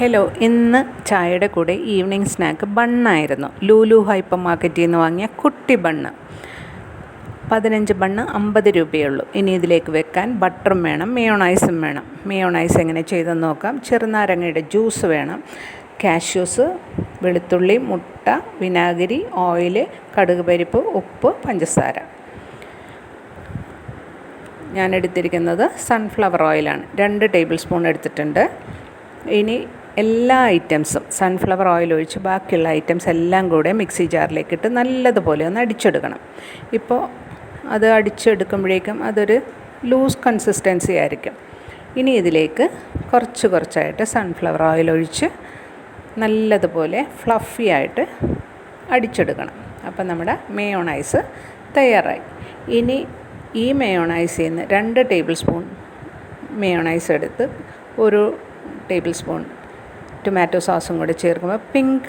Hello ഇന്ന് ചായയുടെ കൂടെ ഈവനിങ് സ്നാക്ക് ബണ്ണായിരുന്നു. ലൂലു ഹൈപ്പർ മാർക്കറ്റിൽ നിന്ന് വാങ്ങിയ കുട്ടി ബണ്ണ്. പതിനഞ്ച് ബണ്ണ് അമ്പത് രൂപയുള്ളൂ. ഇനി ഇതിലേക്ക് വെക്കാൻ ബട്ടറും വേണം മേയോണൈസും വേണം. മേയോണൈസ് എങ്ങനെ ചെയ്തെന്ന് നോക്കാം. ചെറുനാരങ്ങയുടെ ജ്യൂസ് വേണം. കാഷ്യൂസ് വെളുത്തുള്ളി മുട്ട വിനാഗിരി ഓയിൽ കടുക് പരിപ്പ് ഉപ്പ് പഞ്ചസാര. ഞാൻ എടുത്തിരിക്കുന്നത് സൺഫ്ലവർ ഓയിലാണ് രണ്ട് ടേബിൾ സ്പൂൺ എടുത്തിട്ടുണ്ട്. ഇനി എല്ലാ ഐറ്റംസും സൺഫ്ലവർ ഓയിൽ ഒഴിച്ച് ബാക്കിയുള്ള ഐറ്റംസ് എല്ലാം കൂടെ മിക്സി ജാറിലേക്ക് ഇട്ട് നല്ലതുപോലെ ഒന്ന് അടിച്ചെടുക്കണം. ഇപ്പോൾ അത് അടിച്ചെടുക്കുമ്പോഴേക്കും അതൊരു ലൂസ് കൺസിസ്റ്റൻസി ആയിരിക്കും. ഇനി ഇതിലേക്ക് കുറച്ച് കുറച്ചായിട്ട് സൺഫ്ലവർ ഓയിൽ ഒഴിച്ച് നല്ലതുപോലെ ഫ്ലഫി ആയിട്ട് അടിച്ചെടുക്കണം. അപ്പം നമ്മുടെ മേയോണൈസ് തയ്യാറായി. ഇനി ഈ മേയോണൈസിൽ നിന്ന് രണ്ട് ടേബിൾ സ്പൂൺ മേയോണൈസ് എടുത്ത് ഒരു ടേബിൾ സ്പൂൺ ടൊമാറ്റോ സോസും കൂടി ചേർക്കുമ്പോൾ പിങ്ക്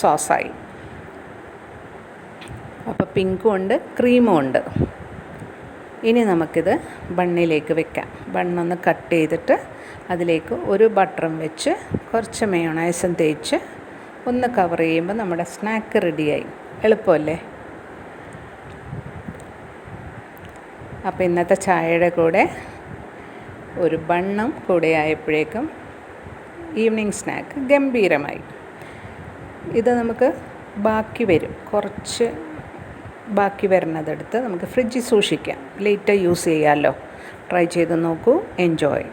സോസായി അപ്പോൾ പിങ്കും ഉണ്ട് ക്രീമും ഉണ്ട്. ഇനി നമുക്കിത് ബണ്ണിലേക്ക് വെക്കാം. ബണ്ണൊന്ന് കട്ട് ചെയ്തിട്ട് അതിലേക്ക് ഒരു ബട്ടറും വെച്ച് കുറച്ച് മയോണൈസും തേച്ച് ഒന്ന് കവർ ചെയ്യുമ്പോൾ നമ്മുടെ സ്നാക്ക് റെഡിയായി എളുപ്പമല്ലേ? അപ്പോൾ ഇന്നത്തെ ചായയുടെ കൂടെ ഒരു ബണ്ണും കൂടെ ആയപ്പോഴേക്കും ഈവനിങ് സ്നാക്ക് ഗംഭീരമായി. ഇത് നമുക്ക് ബാക്കി വരും. കുറച്ച് ബാക്കി വരുന്നതെടുത്ത് നമുക്ക് ഫ്രിഡ്ജിൽ സൂക്ഷിക്കാം. ലേറ്റ് യൂസ് ചെയ്യാമല്ലോ ട്രൈ ചെയ്ത് നോക്കൂ. എൻജോയ്